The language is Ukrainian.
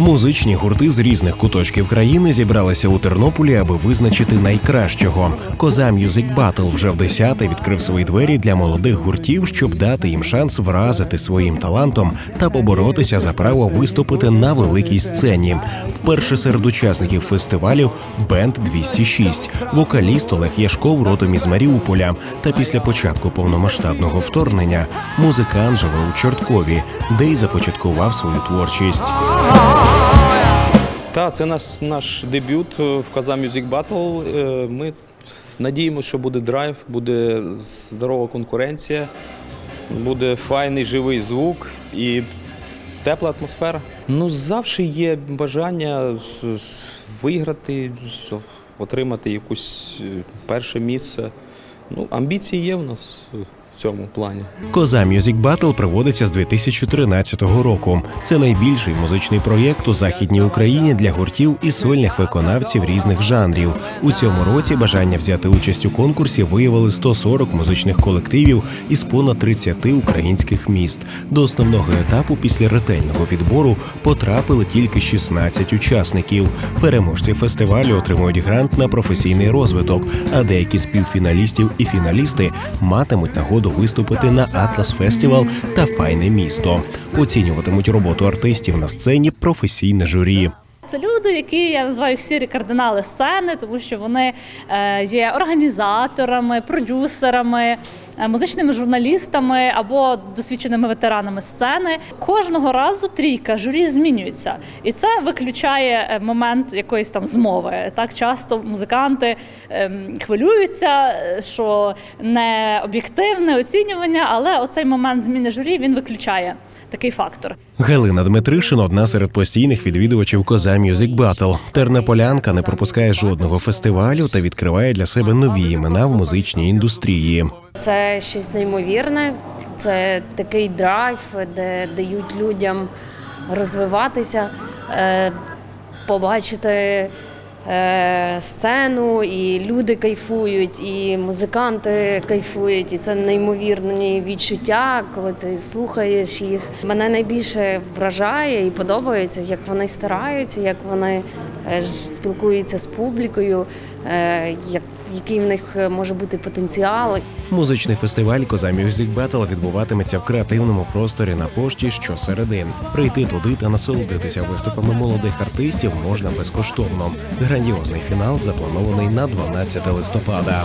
Музичні гурти з різних куточків країни зібралися у Тернополі, аби визначити найкращого. Коза Music Battle вже в десяте відкрив свої двері для молодих гуртів, щоб дати їм шанс вразити своїм талантом та поборотися за право виступити на великій сцені. Вперше серед учасників фестивалю бенд 206, вокаліст Олег Яшков родом із Маріуполя. Та після початку повномасштабного вторгнення музикант живе у Чорткові, де й започаткував свою творчість. Так, це наш, наш дебют е, в Каза Music Battle. Е, Ми надіємося, що буде драйв, буде здорова конкуренція, буде файний живий звук і тепла атмосфера. Ну, завжди є бажання виграти, отримати якусь е, перше місце. Ну, амбіції є в нас цьому плані. Коза Music Battle проводиться з 2013 року. Це найбільший музичний проєкт у західній Україні для гуртів і сольних виконавців різних жанрів. У цьому році бажання взяти участь у конкурсі виявили 140 музичних колективів із понад 30 українських міст. До основного етапу після ретельного відбору потрапили тільки 16 учасників. Переможці фестивалю отримують грант на професійний розвиток, а деякі з півфіналістів і фіналісти матимуть нагоду виступити на Атлас Фестивал та Файне місто. Оцінюватимуть роботу артистів на сцені професійне журі. Це люди, які я називаю їх сірі кардинали сцени, тому що вони е, є організаторами, продюсерами, е, музичними журналістами або досвідченими ветеранами сцени. Кожного разу трійка журі змінюється, і це виключає е, момент якоїсь там змови. Так часто музиканти ем, хвилюються, що не об'єктивне оцінювання, але оцей момент зміни журі він виключає такий фактор. Галина Дмитришин одна серед постійних відвідувачів Коза Мюзик Батл. Тернополянка не пропускає жодного фестивалю та відкриває для себе нові імена в музичній індустрії. Це щось неймовірне, це такий драйв, де дають людям розвиватися, е, побачити сцену, і люди кайфують, і музиканти кайфують, і це неймовірні відчуття, коли ти слухаєш їх. Мене найбільше вражає і подобається, як вони стараються, як вони е, спілкуються з публікою, е, як який в них може бути потенціал. Музичний фестиваль Коза Music Battle відбуватиметься в креативному просторі на пошті щосереди. Прийти туди та насолодитися виступами молодих артистів можна безкоштовно. Грандіозний фінал запланований на 12 листопада.